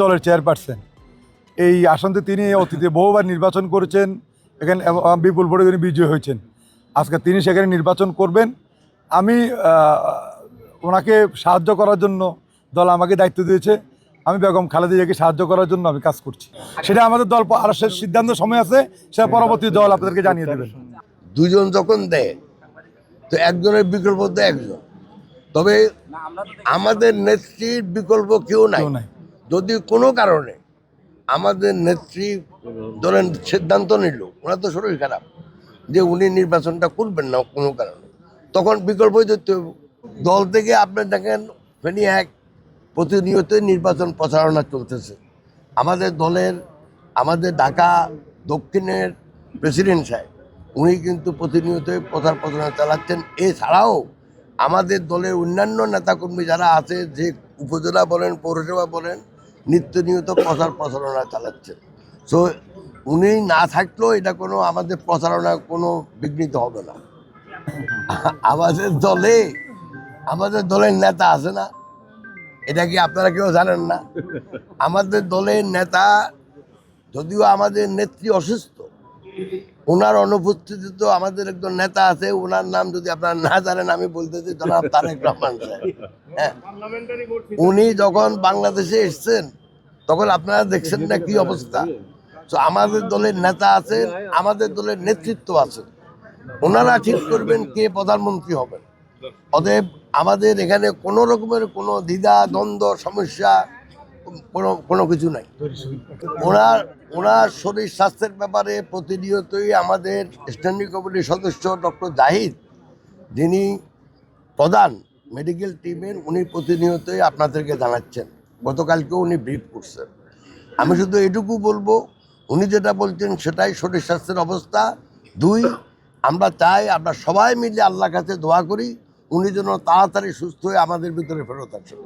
দলের চেয়ারপারসন। এই আসনতে তিনি অতীতে বহুবার নির্বাচন করেছেন এখানে বিপুল ভোটে তিনি বিজয়ী হয়েছেন। আজকে তিনি সেখানে নির্বাচন করবেন। আমি ওনাকে সাহায্য করার জন্য দল আমাকে দায়িত্ব দিয়েছে। আমি বেগম খালেদা জিয়াকে সাহায্য করার জন্য আমি কাজ করছি। সেটা আমাদের দল আর সে সিদ্ধান্ত সময় আছে সেটা পরবর্তী দল আপনাদেরকে জানিয়ে দেবেন। দুজন যখন দেয় তো একজনের বিকল্প দেয় একজন। তবে আমাদের নেত্রীর বিকল্প কেউ নাই। কেউ নাই। যদি কোনো কারণে আমাদের নেত্রী ধরেন সিদ্ধান্ত নিল, ওনার তো শরীর খারাপ, যে উনি নির্বাচনটা করবেন না কোনো কারণে, তখন বিকল্পই ধরতে হবে দল থেকে আপনি দেখেন, ফেনি এক প্রতিনিয়ত নির্বাচন প্রচারণা চলতেছে। আমাদের দলের, আমাদের ঢাকা দক্ষিণের প্রেসিডেন্ট সাহেব, উনি কিন্তু প্রতিনিয়তই প্রচার প্রচারণা চালাচ্ছেন। এছাড়াও আমাদের দলের অন্যান্য নেতাকর্মী যারা আছে, যে উপজেলা বলেন, পৌরসভা বলেন নিত্য নিয়ত প্রচার প্রচারণা চালাচ্ছেন সো উনি না থাকলেও এটা কোনো আমাদের প্রচারণা কোনো বিঘ্নিত হবে না। আমাদের দলে, আমাদের দলের নেতা আছে না। এটা কি আপনারা কেউ জানেন না? আমাদের দলের নেতা, যদিও আমাদের নেত্রী অসুস্থ ওনার অনুপস্থিতি তো আমাদের একজন নেতা আছে, ওনার নাম যদি আপনারা না জানেন, আমি বলতেছি জনাব তারেক রহমান সাহেব হ্যাঁ উনি যখন বাংলাদেশে এসছেন, তখন আপনারা দেখছেন না কি অবস্থা। তো আমাদের দলের নেতা আছেন, আমাদের দলের নেতৃত্ব আছে ওনারা ঠিক করবেন কে প্রধানমন্ত্রী হবেন। অতএব আমাদের এখানে কোনো রকমের কোনো দ্বিধা, দ্বন্দ্ব, সমস্যা কোনো কোনো কিছু নাই। ওনার ওনার শরীর স্বাস্থ্যের ব্যাপারে প্রতিনিয়তই আমাদের স্ট্যান্ডিং কমিটির সদস্য ডক্টর জাহিদ, যিনি প্রধান মেডিকেল টিমের, উনি প্রতিনিয়তই আপনাদেরকে জানাচ্ছেন। গতকালকেও উনি ব্রিফ করছেন। আমি শুধু এটুকু বলব, উনি যেটা বলছেন সেটাই শরীর স্বাস্থ্যের অবস্থা। দুই, আমরা চাই আমরা সবাই মিলে আল্লাহর কাছে দোয়া করি, উনি যেন তাড়াতাড়ি সুস্থ হয়ে আমাদের ভিতরে ফেরত আসেন।